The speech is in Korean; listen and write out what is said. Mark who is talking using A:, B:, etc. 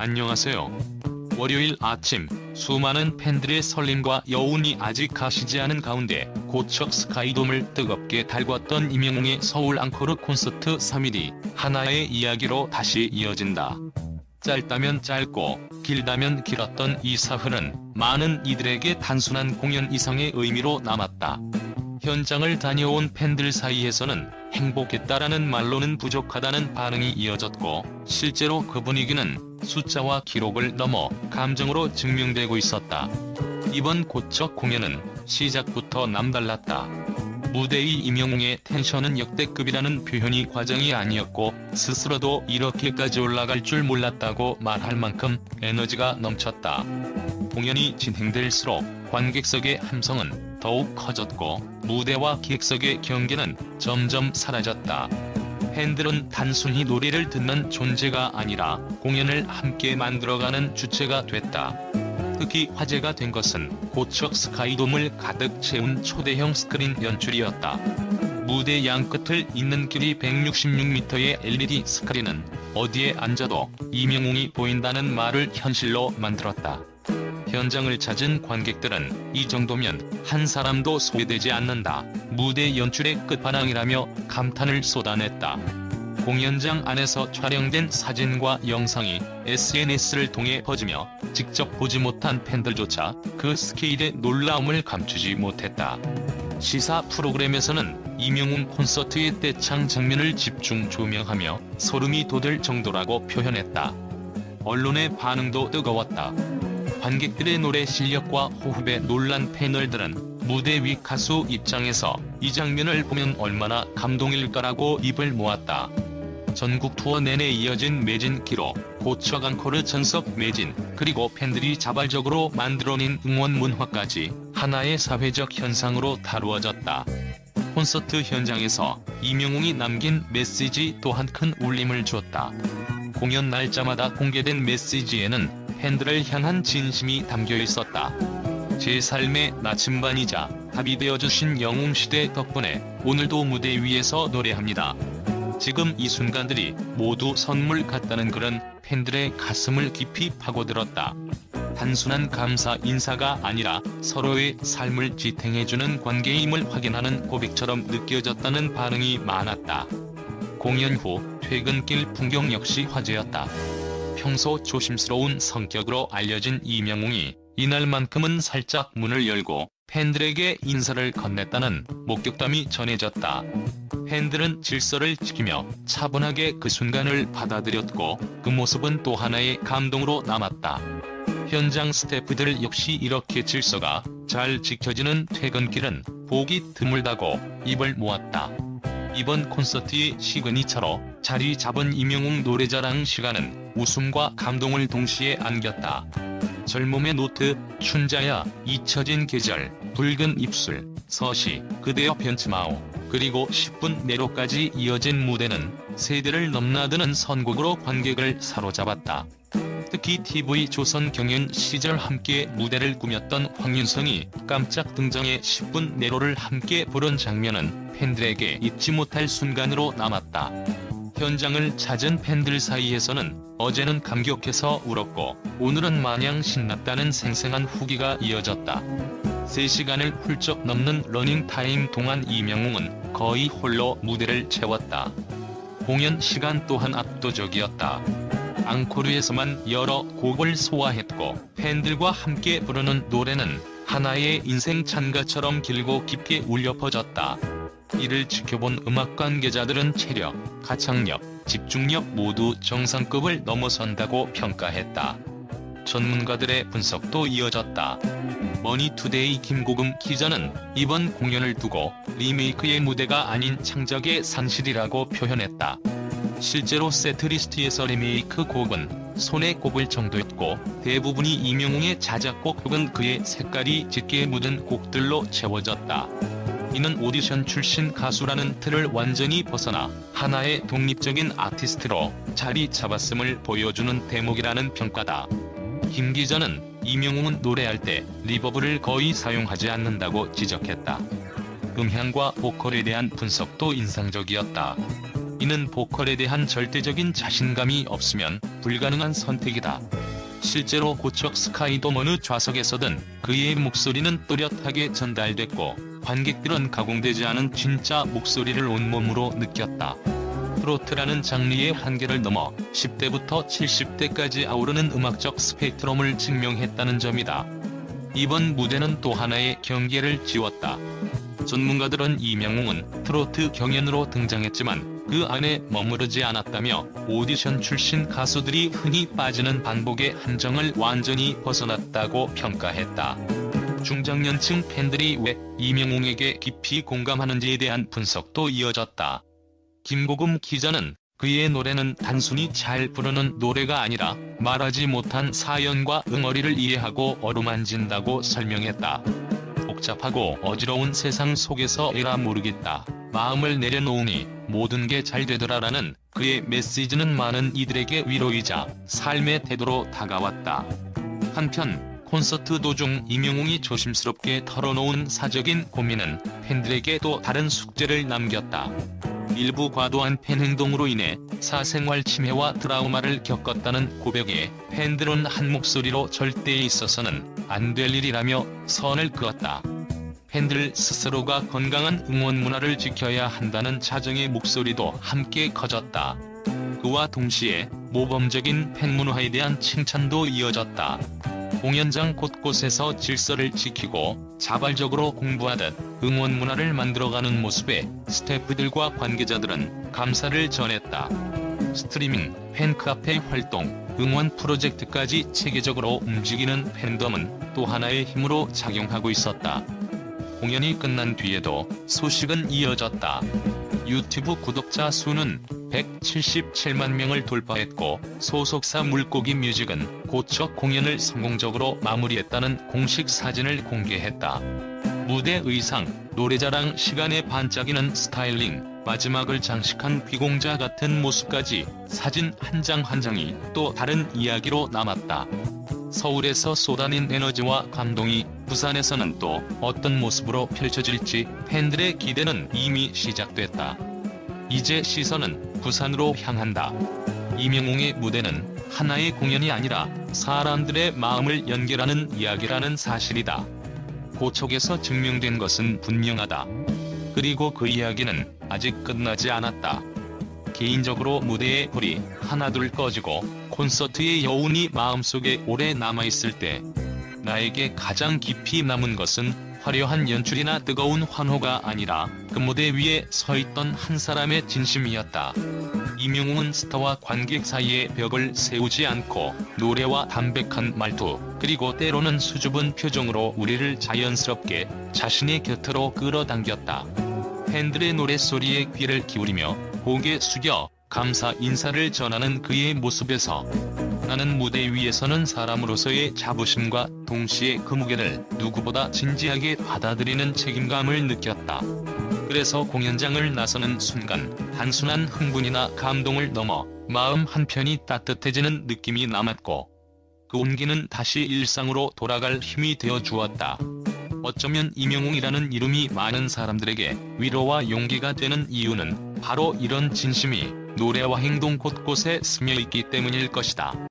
A: 안녕하세요. 월요일 아침 수많은 팬들의 설렘과 여운이 아직 가시지 않은 가운데 고척 스카이돔을 뜨겁게 달궜던 임영웅의 서울 앙코르 콘서트 3일이 하나의 이야기로 다시 이어진다. 짧다면 짧고 길다면 길었던 이 사흘은 많은 이들에게 단순한 공연 이상의 의미로 남았다. 현장을 다녀온 팬들 사이에서는 행복했다라는 말로는 부족하다는 반응이 이어졌고 실제로 그 분위기는 숫자와 기록을 넘어 감정으로 증명되고 있었다. 이번 고척 공연은 시작부터 남달랐다. 무대의 임영웅의 텐션은 역대급이라는 표현이 과정이 아니었고 스스로도 이렇게까지 올라갈 줄 몰랐다고 말할 만큼 에너지가 넘쳤다. 공연이 진행될수록 관객석의 함성은 더욱 커졌고 무대와 객석의 경계는 점점 사라졌다. 팬들은 단순히 노래를 듣는 존재가 아니라 공연을 함께 만들어가는 주체가 됐다. 특히 화제가 된 것은 고척 스카이돔을 가득 채운 초대형 스크린 연출이었다. 무대 양 끝을 잇는 길이 166m의 LED 스크린은 어디에 앉아도 이명웅이 보인다는 말을 현실로 만들었다. 현장을 찾은 관객들은 이 정도면 한 사람도 소외되지 않는다. 무대 연출의 끝판왕이라며 감탄을 쏟아냈다. 공연장 안에서 촬영된 사진과 영상이 SNS를 통해 퍼지며 직접 보지 못한 팬들조차 그 스케일의 놀라움을 감추지 못했다. 시사 프로그램에서는 이명웅 콘서트의 떼창 장면을 집중 조명하며 소름이 돋을 정도라고 표현했다. 언론의 반응도 뜨거웠다. 관객들의 노래 실력과 호흡에 놀란 패널들은 무대 위 가수 입장에서 이 장면을 보면 얼마나 감동일까라고 입을 모았다. 전국 투어 내내 이어진 매진 기록, 고척 앙코르 전석 매진, 그리고 팬들이 자발적으로 만들어낸 응원 문화까지 하나의 사회적 현상으로 다루어졌다. 콘서트 현장에서 이명웅이 남긴 메시지 또한 큰 울림을 줬다. 공연 날짜마다 공개된 메시지에는 팬들을 향한 진심이 담겨 있었다. 제 삶의 나침반이자 답이 되어주신 영웅시대 덕분에 오늘도 무대 위에서 노래합니다. 지금 이 순간들이 모두 선물 같다는 글은 팬들의 가슴을 깊이 파고들었다. 단순한 감사 인사가 아니라 서로의 삶을 지탱해주는 관계임을 확인하는 고백처럼 느껴졌다는 반응이 많았다. 공연 후 퇴근길 풍경 역시 화제였다. 평소 조심스러운 성격으로 알려진 이명웅이 이날만큼은 살짝 문을 열고 팬들에게 인사를 건넸다는 목격담이 전해졌다. 팬들은 질서를 지키며 차분하게 그 순간을 받아들였고 그 모습은 또 하나의 감동으로 남았다. 현장 스태프들 역시 이렇게 질서가 잘 지켜지는 퇴근길은 보기 드물다고 입을 모았다. 이번 콘서트의 시그니처로 자리 잡은 임영웅 노래자랑 시간은 웃음과 감동을 동시에 안겼다. 젊음의 노트, 춘자야, 잊혀진 계절, 붉은 입술, 서시, 그대여 변치마오, 그리고 10분 내로까지 이어진 무대는 세대를 넘나드는 선곡으로 관객을 사로잡았다. 특히 TV 조선 경연 시절 함께 무대를 꾸몄던 황윤성이 깜짝 등장해 10분 내로를 함께 부른 장면은 팬들에게 잊지 못할 순간으로 남았다. 현장을 찾은 팬들 사이에서는 어제는 감격해서 울었고 오늘은 마냥 신났다는 생생한 후기가 이어졌다. 3시간을 훌쩍 넘는 러닝타임 동안 이명웅은 거의 홀로 무대를 채웠다. 공연 시간 또한 압도적이었다. 앙코르에서만 여러 곡을 소화했고 팬들과 함께 부르는 노래는 하나의 인생 찬가처럼 길고 깊게 울려 퍼졌다. 이를 지켜본 음악 관계자들은 체력, 가창력, 집중력 모두 정상급을 넘어선다고 평가했다. 전문가들의 분석도 이어졌다. 머니투데이 김고금 기자는 이번 공연을 두고 리메이크의 무대가 아닌 창작의 산실이라고 표현했다. 실제로 세트리스트에서 리메이크 곡은 손에 꼽을 정도였고 대부분이 이명웅의 자작곡 혹은 그의 색깔이 짙게 묻은 곡들로 채워졌다. 이는 오디션 출신 가수라는 틀을 완전히 벗어나 하나의 독립적인 아티스트로 자리 잡았음을 보여주는 대목이라는 평가다. 김 기자는 이명웅은 노래할 때 리버브를 거의 사용하지 않는다고 지적했다. 음향과 보컬에 대한 분석도 인상적이었다. 이는 보컬에 대한 절대적인 자신감이 없으면 불가능한 선택이다. 실제로 고척 스카이돔 어느 좌석에서든 그의 목소리는 또렷하게 전달됐고 관객들은 가공되지 않은 진짜 목소리를 온몸으로 느꼈다. 트로트라는 장르의 한계를 넘어 10대부터 70대까지 아우르는 음악적 스펙트럼을 증명했다는 점이다. 이번 무대는 또 하나의 경계를 지웠다. 전문가들은 이명웅은 트로트 경연으로 등장했지만 그 안에 머무르지 않았다며 오디션 출신 가수들이 흔히 빠지는 반복의 함정을 완전히 벗어났다고 평가했다. 중장년층 팬들이 왜 이명웅에게 깊이 공감하는지에 대한 분석도 이어졌다. 김고금 기자는 그의 노래는 단순히 잘 부르는 노래가 아니라 말하지 못한 사연과 응어리를 이해하고 어루만진다고 설명했다. 복잡하고 어지러운 세상 속에서 에라 모르겠다. 마음을 내려놓으니 모든 게 잘 되더라라는 그의 메시지는 많은 이들에게 위로이자 삶의 태도로 다가왔다. 한편 콘서트 도중 임영웅이 조심스럽게 털어놓은 사적인 고민은 팬들에게 또 다른 숙제를 남겼다. 일부 과도한 팬 행동으로 인해 사생활 침해와 트라우마를 겪었다는 고백에 팬들은 한 목소리로 절대에 있어서는 안 될 일이라며 선을 그었다. 팬들 스스로가 건강한 응원 문화를 지켜야 한다는 자정의 목소리도 함께 커졌다. 그와 동시에 모범적인 팬 문화에 대한 칭찬도 이어졌다. 공연장 곳곳에서 질서를 지키고 자발적으로 공부하듯 응원 문화를 만들어가는 모습에 스태프들과 관계자들은 감사를 전했다. 스트리밍, 팬카페 활동, 응원 프로젝트까지 체계적으로 움직이는 팬덤은 또 하나의 힘으로 작용하고 있었다. 공연이 끝난 뒤에도 소식은 이어졌다. 유튜브 구독자 수는 177만 명을 돌파했고 소속사 물고기 뮤직은 고척 공연을 성공적으로 마무리했다는 공식 사진을 공개했다. 무대 의상, 노래자랑 시간에 반짝이는 스타일링, 마지막을 장식한 귀공자 같은 모습까지 사진 한 장한 장이 또 다른 이야기로 남았다. 서울에서 쏟아낸 에너지와 감동이 부산에서는 또 어떤 모습으로 펼쳐질지 팬들의 기대는 이미 시작됐다. 이제 시선은 부산으로 향한다. 이명웅의 무대는 하나의 공연이 아니라 사람들의 마음을 연결하는 이야기라는 사실이다. 고척에서 증명된 것은 분명하다. 그리고 그 이야기는 아직 끝나지 않았다. 개인적으로 무대의 불이 하나둘 꺼지고 콘서트의 여운이 마음속에 오래 남아있을 때 나에게 가장 깊이 남은 것은 화려한 연출이나 뜨거운 환호가 아니라 그 무대 위에 서 있던 한 사람의 진심이었다. 이명웅은 스타와 관객 사이에 벽을 세우지 않고 노래와 담백한 말투 그리고 때로는 수줍은 표정으로 우리를 자연스럽게 자신의 곁으로 끌어당겼다. 팬들의 노랫소리에 귀를 기울이며 고개 숙여 감사 인사를 전하는 그의 모습에서 나는 무대 위에서는 사람으로서의 자부심과 동시에 그 무게를 누구보다 진지하게 받아들이는 책임감을 느꼈다. 그래서 공연장을 나서는 순간 단순한 흥분이나 감동을 넘어 마음 한편이 따뜻해지는 느낌이 남았고 그 온기는 다시 일상으로 돌아갈 힘이 되어 주었다. 어쩌면 이명웅이라는 이름이 많은 사람들에게 위로와 용기가 되는 이유는 바로 이런 진심이 노래와 행동 곳곳에 스며 있기 때문일 것이다.